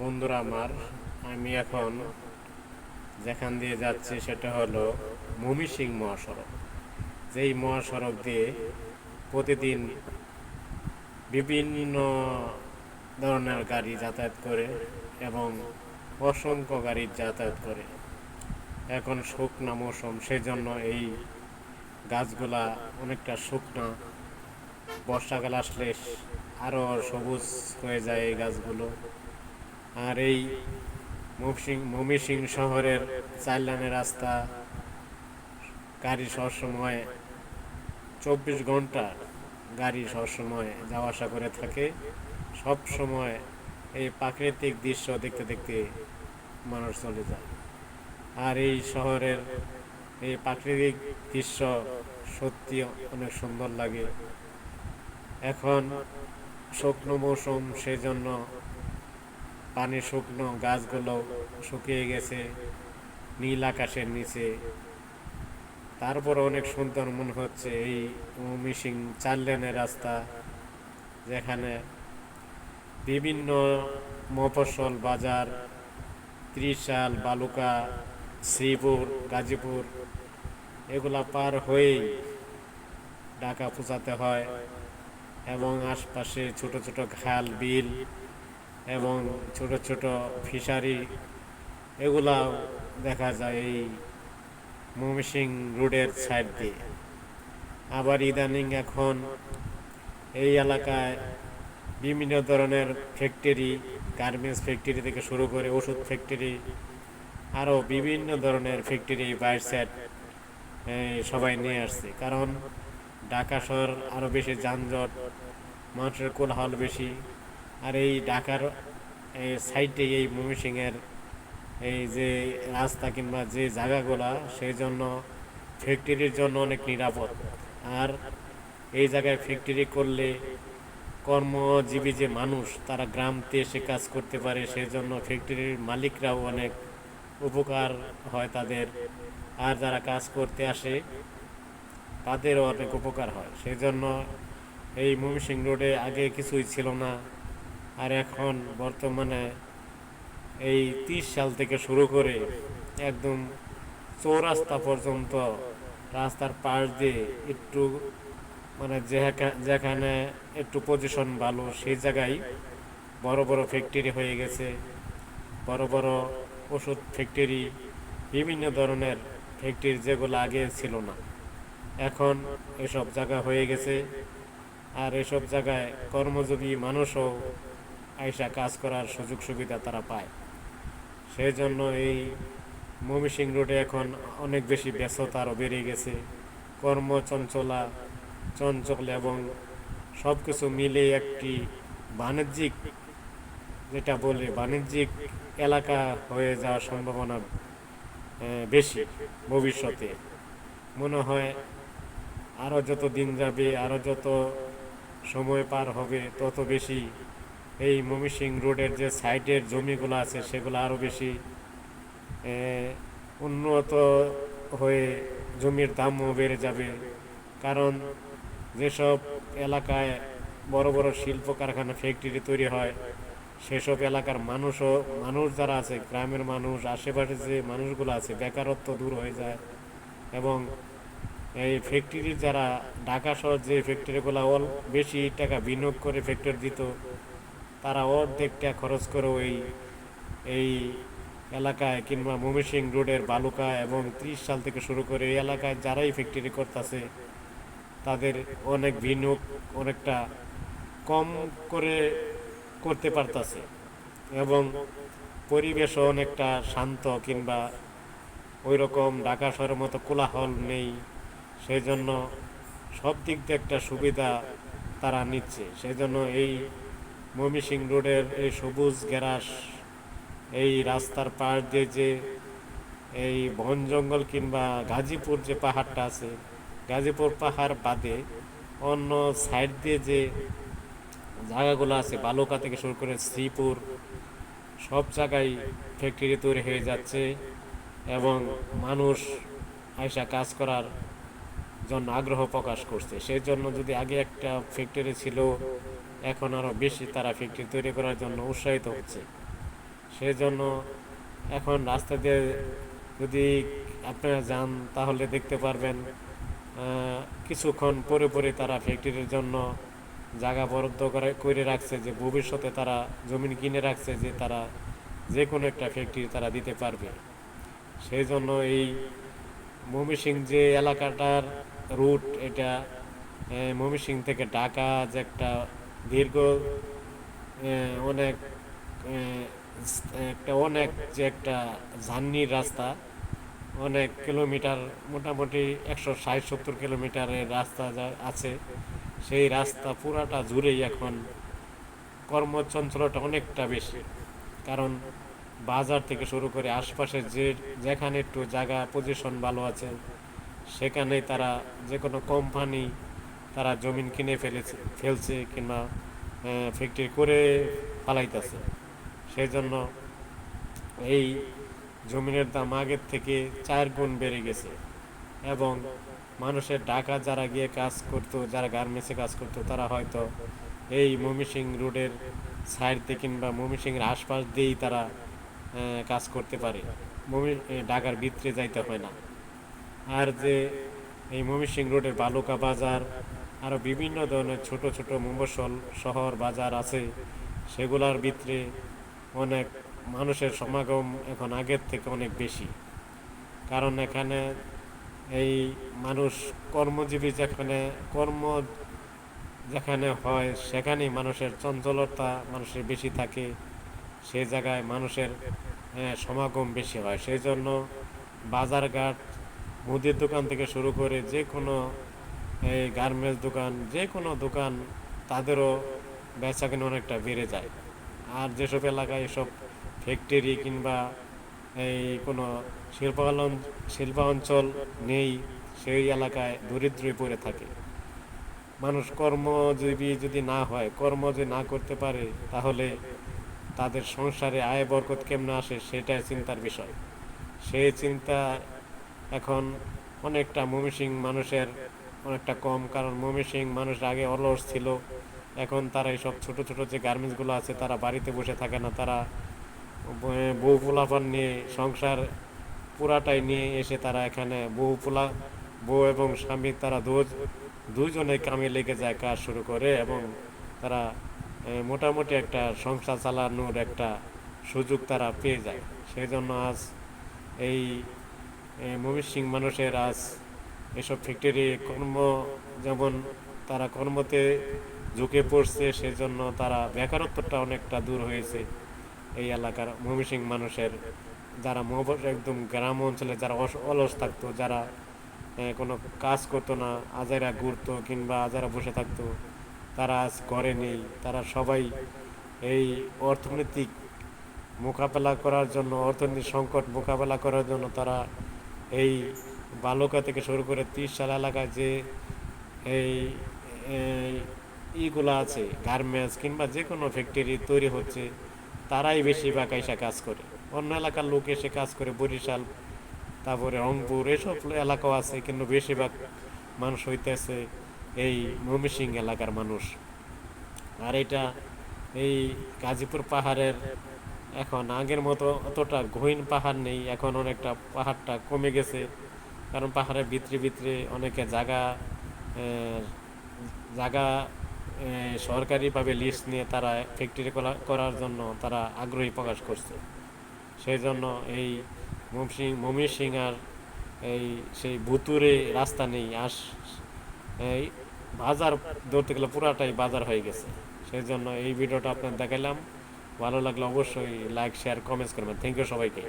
বন্ধুরা আমার, আমি এখন যেখান দিয়ে যাচ্ছি সেটা হলো মমিসিং মহাসড়ক। যেই মহাসড়ক দিয়ে প্রতিদিন বিভিন্ন ধরনের গাড়ি যাতায়াত করে এবং অসংখ্য গাড়ি যাতায়াত করে। এখন শুকনা মৌসুম সেই জন্য এই গাছগুলা অনেকটা শুকনা। বর্ষাকাল আসলে আরও সবুজ হয়ে যায় এই গাছগুলো। আর এই মমিসিং শহরের চার রাস্তা গাড়ি সবসময় চব্বিশ ঘণ্টা গাড়ি সবসময় যাওয়া আসা করে থাকে। সব সময় এই প্রাকৃতিক দৃশ্য দেখতে দেখতে মানুষ চলে যায়। আর এই শহরের এই প্রাকৃতিক দৃশ্য সত্যি অনেক সুন্দর লাগে। এখন শুকনো মৌসুম সেই জন্য পানি শুকনো গাছগুলো শুকিয়ে গেছে, নীল আকাশের নিচে। তারপর অনেক সুন্দর মনে হচ্ছে এই মিশিং চার লেনের রাস্তা, যেখানে বিভিন্ন মফস্বল বাজার, ত্রিশাল, বালুকা, শ্রীপুর, গাজীপুর, এগুলা পার হয়েই ঢাকা পৌঁছাতে হয় এবং আশপাশে ছোট ছোট খাল, বিল এবং ছোট ছোট ফিশারি এগুলা দেখা যায় এই ময়মনসিং রোডের সাইড দিয়ে। আবার ইদানিং এখন এই এলাকায় বিভিন্ন ধরনের ফ্যাক্টরি গার্মেন্টস ফ্যাক্টরি থেকে শুরু করে ওষুধ ফ্যাক্টরি আরও বিভিন্ন ধরনের ফ্যাক্টরি বাইর সাইড সবাই নিয়ে আসছে। কারণ ঢাকা শহর আরও বেশি যানজট, মানুষের কোলাহল বেশি। আর এই ঢাকার সাইডে এই ময়মনসিংহের এই যে রাস্তা কিংবা যে জায়গাগুলা, সেই জন্য ফ্যাক্টরির জন্য অনেক নিরাপদ। আর এই জায়গায় ফ্যাক্টরি করলে কর্মজীবী যে মানুষ, তারা গ্রামতে এসে কাজ করতে পারে, সেই জন্য ফ্যাক্টরির মালিকরাও অনেক উপকার হয় তাদের। আর যারা কাজ করতে আসে, তাদেরও অনেক উপকার হয়। সেই জন্য এই ময়মনসিং রোডে আগে কিছুই ছিল না। আর এখন বর্তমানে এই তিরিশ সাল থেকে শুরু করে একদম চৌরাস্তা পর্যন্ত রাস্তার পাশ দিয়ে একটু মানে যেখানে একটু পজিশন ভালো, সেই জায়গায় বড় বড় ফ্যাক্টরি হয়ে গেছে। বড় বড় ওষুধ ফ্যাক্টরি বিভিন্ন ধরনের ফ্যাক্টরি যেগুলো আগে ছিল না। এখন এসব জায়গা হয়ে গেছে। আর এসব জায়গায় কর্মজীবী মানুষও আইসা কাজ করার সুযোগ সুবিধা তারা পায়। সেই জন্য এই মমিসিং রোডে এখন অনেক বেশি ব্যস্ততা আরও বেড়ে গেছে। কর্মচঞ্চলা চঞ্চল এবং সব কিছু মিলে একটি বাণিজ্যিক, যেটা বলে বাণিজ্যিক এলাকা হয়ে যাওয়ার সম্ভাবনা বেশি ভবিষ্যতে। মনে হয় আরও যত দিন যাবে, আরও যত সময় পার হবে, তত বেশি এই মমিসিং রোডের যে সাইডের জমিগুলো আছে, সেগুলো আরও বেশি উন্নত হয়ে জমির দামও বেড়ে যাবে। কারণ যেসব এলাকায় বড় বড় শিল্প কারখানা ফ্যাক্টরি তৈরি হয়, সেসব এলাকার মানুষও, মানুষ যারা আছে, গ্রামের মানুষ, আশেপাশে যে মানুষগুলো আছে, বেকারত্ব দূর হয়ে যায় এবং এই ফ্যাক্টরির যারা ঢাকা শহর যে ফ্যাক্টরিগুলো অল বেশি টাকা বিনিয়োগ করে ফ্যাক্টরি দিত তারা অর্ধেকটা খরচ করে ওই, এই এলাকায় কিংবা ময়মনসিং রোডের বালুকা এবং ত্রিশ সাল থেকে শুরু করে এই এলাকায় যারাই ফ্যাক্টরি করতেছে, তাদের অনেক বিনিয়োগ অনেকটা কম করে করতে পারতাছে। এবং পরিবেশও অনেকটা শান্ত কিংবা ওই রকম ঢাকা শহরের মতো কোলাহল নেই সেই জন্য সব দিক দিয়ে একটা সুবিধা তারা নিচ্ছে। সেই জন্য এই মমিসিং রোডের এই সবুজ গ্যারাস, এই রাস্তার পাশ দিয়ে যে এই বন জঙ্গল কিংবা গাজীপুর যে পাহাড়টা আছে, গাজীপুর পাহাড় বাদে অন্য সাইড দিয়ে যে জায়গাগুলো আছে, বালুকা থেকে শুরু করে শ্রীপুর, সব জায়গায় ফ্যাক্টরি তৈরি হয়ে যাচ্ছে এবং মানুষ আয়সা কাজ করার জন্য আগ্রহ প্রকাশ করছে। সেই জন্য যদি আগে একটা ফ্যাক্টরি ছিল এখন আরও বেশি তারা ফ্যাক্টরি তৈরি করার জন্য উৎসাহিত হচ্ছে। সেই জন্য এখন রাস্তা দিয়ে যদি আপনারা যান, তাহলে দেখতে পারবেন কিছুক্ষণ পরে পরে তারা ফ্যাক্টরির জন্য জায়গা বরাদ্দ করে করে রাখছে যে ভবিষ্যতে তারা জমিন কিনে রাখছে যে তারা যে কোনো একটা ফ্যাক্টরি তারা দিতে পারবে। সেই জন্য এই ময়মনসিং যে এলাকাটার রুট, এটা ময়মনসিং থেকে ঢাকা যে একটা দীর্ঘ অনেক একটা অনেক যে একটা জার্নির রাস্তা, অনেক কিলোমিটার, মোটামুটি একশো ষাট, সত্তর কিলোমিটারের রাস্তা যা আছে, সেই রাস্তা পুরাটা জুড়েই এখন কর্মচঞ্চলটা অনেকটা বেশি। কারণ বাজার থেকে শুরু করে আশপাশে যে, যেখানে একটু জায়গা পজিশন ভালো আছে, সেখানেই তারা যে কোনো কোম্পানি তারা জমিন কিনে ফেলেছে, ফেলছে কিংবা ফ্যাক্টরি করে ফালাইতেছে সেই জন্য এই জমিনের দাম আগের থেকে চার গুণ বেড়ে গেছে। এবং মানুষের ঢাকা যারা গিয়ে কাজ করতো, যারা গার্মেন্টসে কাজ করতো, তারা হয়তো এই ময়মনসিং রোডের সাইড দিয়ে কিংবা ময়মনসিংয়ের আশপাশ দিয়েই তারা কাজ করতে পারে। মমি ঢাকার ভিতরে যাইতে হয় না। আর যে এই ময়মনসিং রোডের বালুকা বাজার আরও বিভিন্ন ধরনের ছোট ছোট মফস্বল শহর, বাজার আছে। সেগুলার ভিতরে অনেক মানুষের সমাগম এখন আগের থেকে অনেক বেশি। কারণ এখানে এই মানুষ কর্মজীবী যেখানে, কর্ম যেখানে হয়, সেখানেই মানুষের চঞ্চলতা মানুষের বেশি থাকে। সেই জায়গায় মানুষের সমাগম বেশি হয়। সেই জন্য বাজারঘাট, মুদির দোকান থেকে শুরু করে যে কোনো এই গার্মেন্টস দোকান, যে কোনো দোকান তাদেরও বেচা কিনে অনেকটা বেড়ে যায়। আর যেসব এলাকায় এসব ফ্যাক্টরি কিংবা এই কোনো শিল্পালন, শিল্পাঞ্চল নেই, সেই এলাকায় দরিদ্রই পড়ে থাকে। মানুষ কর্মজীবী যদি না হয়, কর্ম যদি না করতে পারে, তাহলে তাদের সংসারে আয় বরকত কেমনে আসে সেটাই চিন্তার বিষয়। সেই চিন্তা এখন অনেকটা মমিসিং মানুষের অনেকটা কম, কারণ মমিসিং মানুষ আগে অলস ছিল। এখন তারা এইসব ছোট ছোট যে গার্মেন্টসগুলো আছে, তারা বাড়িতে বসে থাকে না। তারা ব- বউ পোলাপান নিয়ে সংসার পুরাটাই নিয়ে এসে তারা এখানে বউ পোলা, বউ এবং স্বামী, তারা দুজ দুজনে কামে লেগে যায় কাজ শুরু করে এবং তারা মোটামুটি একটা সংসার চালানোর একটা সুযোগ তারা পেয়ে যায়। সেই জন্য আজ এই ময়মনসিং মানুষের আজ এসব ফ্যাক্টরি কর্ম যেমন তারা কর্মতে ঝুঁকে পড়ছে, সেজন্য তারা বেকারত্বটা অনেকটা দূর হয়েছে। এই এলাকার ময়মনসিং মানুষের যারা একদম গ্রাম অঞ্চলে যারা অলস থাকতো, যারা কোনো কাজ করতো না আজারা ঘুরতো কিংবা আজারা বসে থাকতো, তারা আজ করে নেই। তারা সবাই এই অর্থনৈতিক মোকাবেলা করার জন্য, অর্থনৈতিক সংকট মোকাবেলা করার জন্য তারা এই বালুকা থেকে শুরু করে ত্রিশ সাল এলাকায় যে এই ইগুলো আছে, গার্মেন্টস কিংবা যে কোনো ফ্যাক্টরি তৈরি হচ্ছে, তারাই বেশিরভাগ এসে কাজ করে। অন্য এলাকার লোক এসে কাজ করে, বরিশাল, তারপরে রংপুর, এসব এলাকাও আছে, কিন্তু বেশিরভাগ মানুষ হইতেছে এই ময়মনসিং এলাকার মানুষ। আর এটা এই গাজীপুর পাহাড়ের এখন আগের মতো অতটা গহীন পাহাড় নেই, এখন অনেকটা পাহাড়টা কমে গেছে। কারণ পাহাড়ের ভিতরে ভিতরে অনেকে জায়গা জায়গা সরকারিভাবে লিস্ট নিয়ে তারা ফ্যাক্টরি করার জন্য তারা আগ্রহী প্রকাশ করছে। সেই জন্য এই মমসিং মমিসিং আর এই সেই ভুতুরে রাস্তা নেই আস এই বাজার ধরতে গেলে পুরাটাই বাজার হয়ে গেছে। সেই জন্য এই ভিডিওটা আপনার দেখালাম। ভালো লাগলে অবশ্যই লাইক শেয়ার কমেন্টস করবেন। থ্যাংক ইউ সবাইকে।